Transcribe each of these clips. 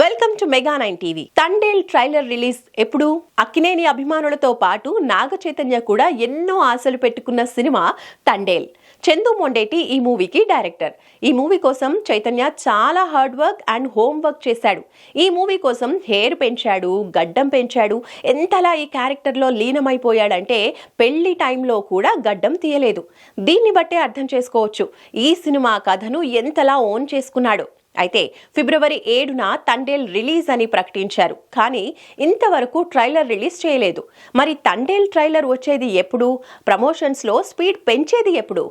Welcome to mega nine TV. Thandel trailer release ఎప్పుడు? అక్కినేని అభిమానులతో పాటు నాగ చైతన్య కూడా ఎన్నో ఆశలు పెట్టుకున్న సినిమా తండేల్. చందు మొండేటి ఈ మూవీకి డైరెక్టర్. ఈ మూవీ కోసం చైతన్య చాలా hard work and home work చేశాడు. ఈ మూవీ కోసం హెయిర్ పెంచాడు గడ్డం పెంచాడు. ఎంతలా ఈ క్యారెక్టర్లో లీనమైపోయాడంటే పెళ్ళి టైంలో కూడా గడ్డం తీయలేదు. దీన్ని బట్టే అర్థం చేసుకోవచ్చు. ఈ సినిమా కథను ఎంతలా ఓన్ చేసుకున్నాడు. అయితే ఫిబ్రవరి ఏడున తండేల్ రిలీజ్ అని ప్రకటించారు. కానీ ఇంతవరకు ట్రైలర్ రిలీజ్ చేయలేదు. మరి తండేల్ ట్రైలర్ వచ్చేది ఎప్పుడు? ప్రమోషన్స్లో స్పీడ్ పెంచేది ఎప్పుడు?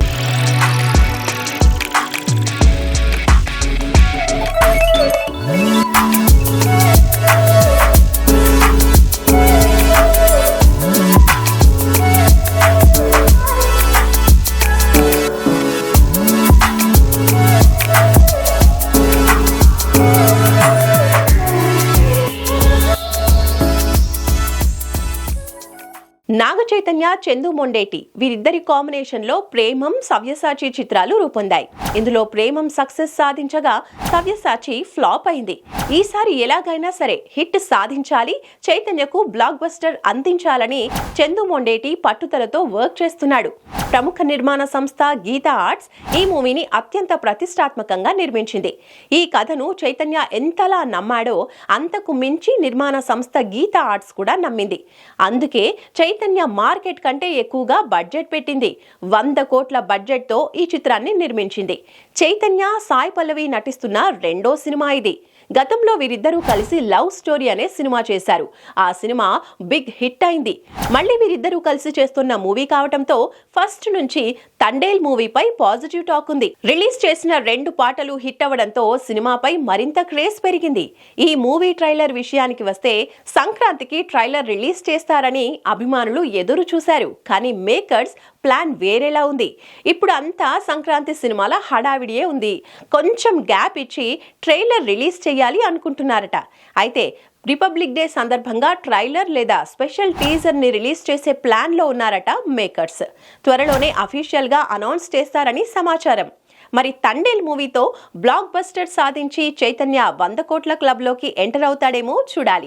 నాగ చైతన్య చందు మొండేటి వీరిద్దరి కాంబినేషన్లో ప్రేమం సవ్యసాచి చిత్రాలు రూపొందాయి. ఇందులో ప్రేమం సక్సెస్ సాధించగా సవ్యసాచి ఫ్లాప్ అయింది. ఈసారి ఎలాగైనా సరే హిట్ సాధించాలి చైతన్యకు బ్లాక్ బస్టర్ అందించాలని చందు మొండేటి పట్టుదలతో వర్క్ చేస్తున్నాడు. ప్రముఖ నిర్మాణ సంస్థ గీతా ఆర్ట్స్ ఈ మూవీని అత్యంత ప్రతిష్టాత్మకంగా నిర్మించింది. ఈ కథను చైతన్య ఎంతలా నమ్మాడో అంతకు మించి నిర్మాణ సంస్థ గీతా ఆర్ట్స్ కూడా నమ్మింది. అందుకే చైతన్య చైతన్య మార్కెట్ కంటే ఎక్కువగా బడ్జెట్ పెట్టింది. వంద కోట్ల బడ్జెట్తో ఈ చిత్రాన్ని నిర్మించింది. చైతన్య సాయి పల్లవి నటిస్తున్న రెండో సినిమా ఇది. గతంలో వీరిద్దరూ కలిసి లవ్ స్టోరీ అనే సినిమా చేశారు. ఆ సినిమా బిగ్ హిట్ అయింది. మళ్ళీ వీరిద్దరూ కలిసి చేస్తున్న మూవీ కావటంతో ఫస్ట్ నుంచి తండేల్ మూవీపై పాజిటివ్ టాక్ ఉంది. రిలీజ్ చేసిన రెండు పాటలు హిట్ అవ్వడంతో సినిమాపై మరింత క్రేజ్ పెరిగింది. ఈ మూవీ ట్రైలర్ విషయానికి వస్తే సంక్రాంతికి ట్రైలర్ రిలీజ్ చేస్తారని అభిమానులు ఎదురు చూశారు. కానీ మేకర్స్ ప్లాన్ వేరేలా ఉంది. ఇప్పుడు అంతా సంక్రాంతి సినిమాల హడావిడియే ఉంది. కొంచెం గ్యాప్ ఇచ్చి ట్రైలర్ రిలీజ్ చేయాలి అనుకుంటున్నారట. అయితే రిపబ్లిక్ డే సందర్భంగా ట్రైలర్ లేదా స్పెషల్ టీజర్ని రిలీజ్ చేసే ప్లాన్లో ఉన్నారట మేకర్స్. త్వరలోనే అఫీషియల్గా అనౌన్స్ చేస్తారని సమాచారం. మరి తండేల్ మూవీతో బ్లాక్ బస్టర్ సాధించి చైతన్య వంద కోట్ల క్లబ్లోకి ఎంటర్ అవుతాడేమో చూడాలి.